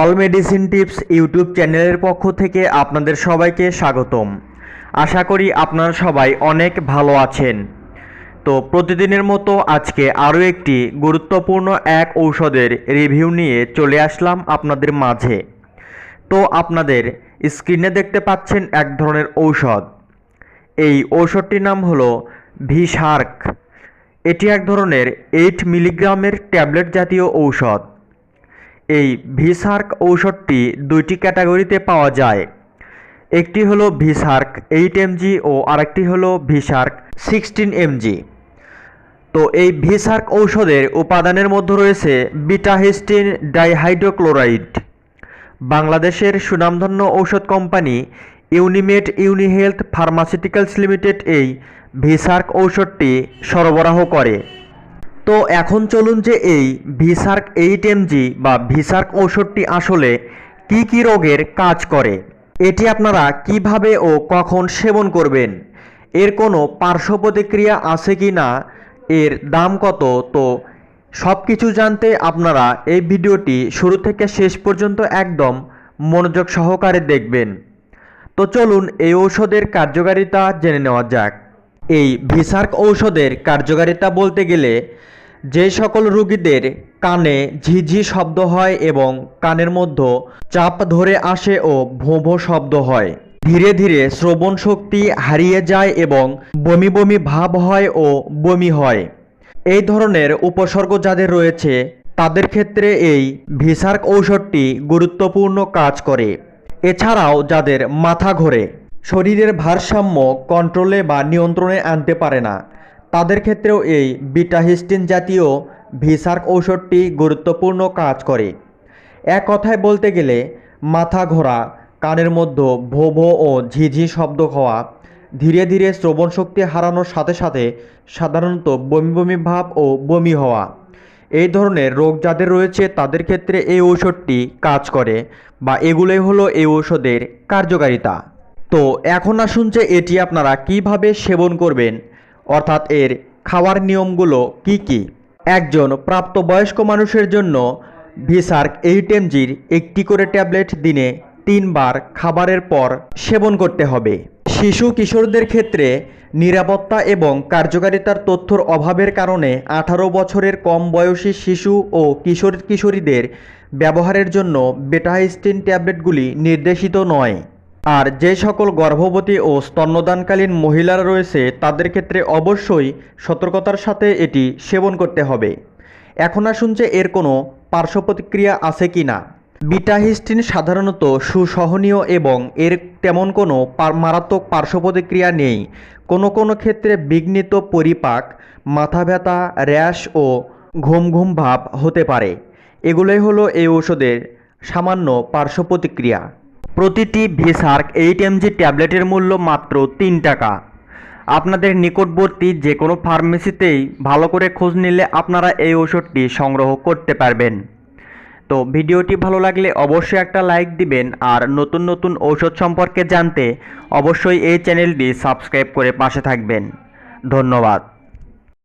All medicine tips YouTube চ্যানেলের পক্ষ থেকে আপনাদের সবাইকে স্বাগতম। আশা করি আপনারা সবাই অনেক ভালো আছেন। তো প্রতিদিনের মতো আজকে আরও একটি গুরুত্বপূর্ণ এক ঔষধের রিভিউ নিয়ে চলে আসলাম আপনাদের মাঝে। তো আপনাদের স্ক্রিনে দেখতে পাচ্ছেন এক ধরনের ঔষধ। এই ঔষধটির নাম হলো ভিসার্ক। এটি এক ধরনের এইট মিলিগ্রামের ট্যাবলেট জাতীয় ঔষধ। এই ভিসার্ক ঔষধটি দুইটি ক্যাটাগরিতে পাওয়া যায়। একটি হলো ভিসার্ক এইট এমজি ও আরেকটি হলো ভিসার্ক সিক্সটিন এমজি তো এই ভিসার্ক ঔষধের উপাদানের মধ্যে রয়েছে বিটাহিস্টিন ডাইহাইড্রোক্লোরাইড। বাংলাদেশের সুনামধন্য ঔষধ company Unimed Unihealth pharmaceuticals limited এই ভিসার্ক ঔষধটি সরবরাহ করে। তো এখন চলুন যে এই ভিসার্ক এইট এমজি বা ভিসার্ক ঔষধটি আসলে কি কি রোগের কাজ করে, এটি আপনারা কীভাবে ও কখন সেবন করবেন, এর কোনো পার্শ্ব প্রতিক্রিয়া আছে কি না, এর দাম কত, তো সব কিছু জানতে আপনারা এই ভিডিওটি শুরু থেকে শেষ পর্যন্ত একদম মনোযোগ সহকারে দেখবেন। তো চলুন এই ঔষধের কার্যকারিতা জেনে নেওয়া যাক। এই ভিসার্ক ঔষধের কার্যকারিতা বলতে গেলে যে সকল রোগীদের কানে ঝিঝি শব্দ হয় এবং কানের মধ্যে চাপ ধরে আসে ও ভোঁ ভোঁ শব্দ হয়। ধীরে ধীরে শ্রবণ শক্তি হারিয়ে যায় এবং বমি বমি ভাব হয় ও বমি হয়। এই ধরনের উপসর্গ যাদের রয়েছে, তাদের ক্ষেত্রে এই ভিসার্ক ঔষধটি গুরুত্বপূর্ণ কাজ করে। এছাড়াও যাদের মাথা ঘোরে শরীরের ভারসাম্য কন্ট্রোলে বা নিয়ন্ত্রণে আনতে পারে না। তাদের ক্ষেত্রেও এই বিটাহিস্টিন জাতীয় ভিসার্ক ঔষধটি গুরুত্বপূর্ণ কাজ করে। এক কথায় বলতে গেলে, মাথা ঘোরা, কানের মধ্যে ভো ভো ও ঝিঝি শব্দ হওয়া, ধীরে ধীরে শ্রবণ শক্তি হারানোর সাথে সাথে সাধারণত বমি বমি ভাব ও বমি হওয়া। এই ধরনের রোগ যাদের রয়েছে, তাদের ক্ষেত্রে এই ঔষধটি কাজ করে বা এগুলোই হলো এই ঔষধের কার্যকারিতা। তো এখন আসুন যে এটি আপনারা কীভাবে সেবন করবেন। অর্থাৎ এর খাওয়ার নিয়মগুলো কি কি? একজন প্রাপ্তবয়স্ক মানুষের জন্য ভিসার্ক এইট এমজির একটি করে ট্যাবলেট দিনে তিনবার খাবারের পর সেবন করতে হবে। শিশু কিশোরদের ক্ষেত্রে নিরাপত্তা এবং কার্যকারিতার তথ্যর অভাবের কারণে আঠারো বছরের কম বয়সী শিশু ও কিশোর কিশোরীদের ব্যবহারের জন্য বেটাহাইস্টিন ট্যাবলেটগুলি নির্দেশিত নয়। আর যে সকল গর্ভবতী ও স্তন্যদানকালীন মহিলারা রয়েছে, তাদের ক্ষেত্রে অবশ্যই সতর্কতার সাথে এটি সেবন করতে হবে। এখন আসুন যে এর কোনো পার্শ্ব প্রতিক্রিয়া আছে কি না। বিটাহিস্টিন সাধারণত সুসহনীয় এবং এর তেমন কোনো মারাত্মক পার্শ্ব প্রতিক্রিয়া নেই। কোনো কোনো ক্ষেত্রে বিঘ্নিত পরিপাক, মাথা ব্যথা, র্যাশ ও ঘুম ঘুম ভাব হতে পারে। এগুলোই হলো এই ঔষধের সামান্য পার্শ্ব প্রতিক্রিয়া। প্রতিটি ভিসার্ক এইট এমজি ট্যাবলেটের মূল্য মাত্র তিন টাকা। আপনাদের নিকটবর্তী যে কোনো ফার্মেসিতেই ভালো করে খোঁজ নিলে আপনারা এই ওষুধটি সংগ্রহ করতে পারবেন। তো ভিডিওটি ভালো লাগলে অবশ্যই একটা লাইক দিবেন আর নতুন নতুন ঔষধ সম্পর্কে জানতে অবশ্যই এই চ্যানেলটি সাবস্ক্রাইব করে পাশে থাকবেন। ধন্যবাদ।